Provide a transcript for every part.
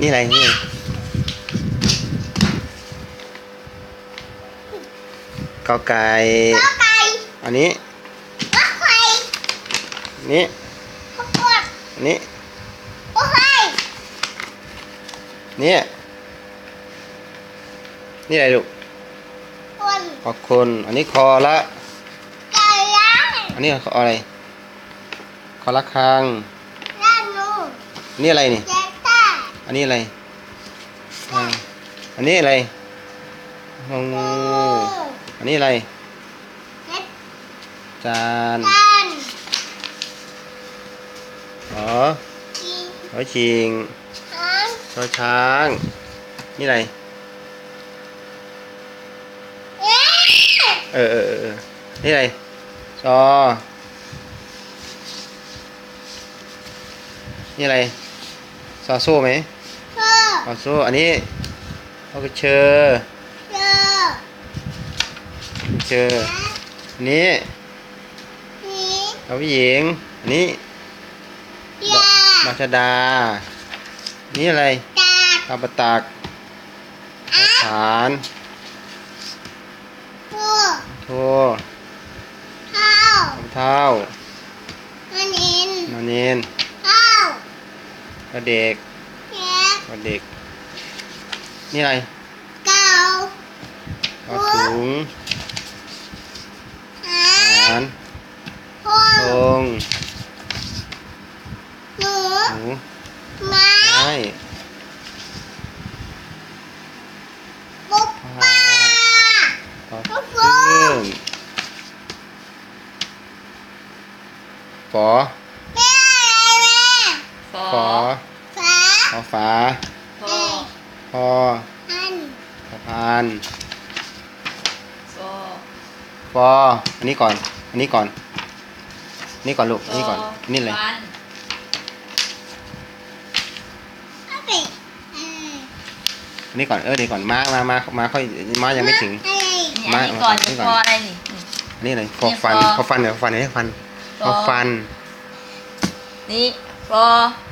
นี่อะไรนี่กอไก่ก็ไก่อันนี้ก็ไข่นี่ก็กดอันนี้ก็ไข่นี่นี่อะไรลูกคนขอบคุณ อันนี้คอละไก่ย่างอันนี้คออะไร คอละครังย่างนูอันนี้อะไรนี่เจ๊ต้า อันนี้อะไรอ่าอันนี้อะไรงองูอันนี้อะไรเจ็ดจานกันอ๋อกินหัวชิงทั้งชอช้าง นี่อะไรเอ๊ะเออเออเออเออนี่อะไรซอนี่อะไร ซอโซ่ไหม เธอซอโซ่อันนี้เขาก็เชอเจอเชออันนี้นี่เราผู้หญิงอันนี้ยามาชดา นี่อะไรตาตาปตักอาฐานผู้โทเข้าเท้าอันอินนอนเนนเข้ากระเด็ก แก๊กกระเด็ก นี่อะไรเก่ากระถุงหาฐานพวธงงหนูหนูไม้ไม้ปุ๊บป้าขอลูกพึ่ฟูงฝอแม่อะไรแม่ฟอฝอ ฟ้าขอฝาฟเออพออันสะพานฟอฟออันนี้ก่อน อันนี้ก่อน นี่ก่อนลูกอันนี้ก่อนอันนี่เลย ฟันเอาไปเอออันนี้ก่อน เออเดี๋ยวก่อน มา มา มา มาค่อย มายังไม่ถึง อะไรนี่อันนี้ก่อนมาจะก่อน ฟออะไรนี่อันนี้อะไรฟอเนี่ยฟันฟอฟอฟันเดี๋ยวฟันเดี๋ยวฟันฟฟออฟัน นี่ฟอเอ้ย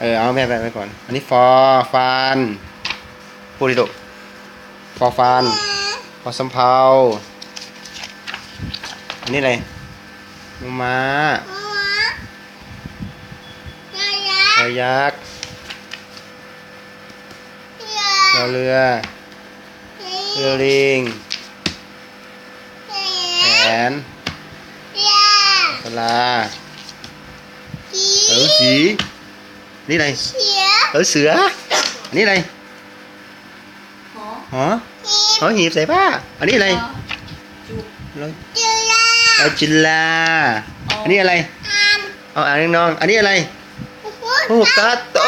เออเอาแม่ไปไปก่อน อันนี้ฟอฟันพูดดิลูกฟอฟันฟอสำเภาอันนี้อะไรม้าหัวยายาเรือยักษ์ยาเรือเรือเรือลิงแขนยาสลาจีเออสี นี่อะไรเสียเออเสืออันนี้อะไรหอหอหอหีบใส่ผ้าอันนี้อะไรจุกแล้วจุฬาเอาจิลาอ๋ออัอันนี้อะไรอันเอาอ่านน้องๆอันนี้อะไรพุทธฮูกาโต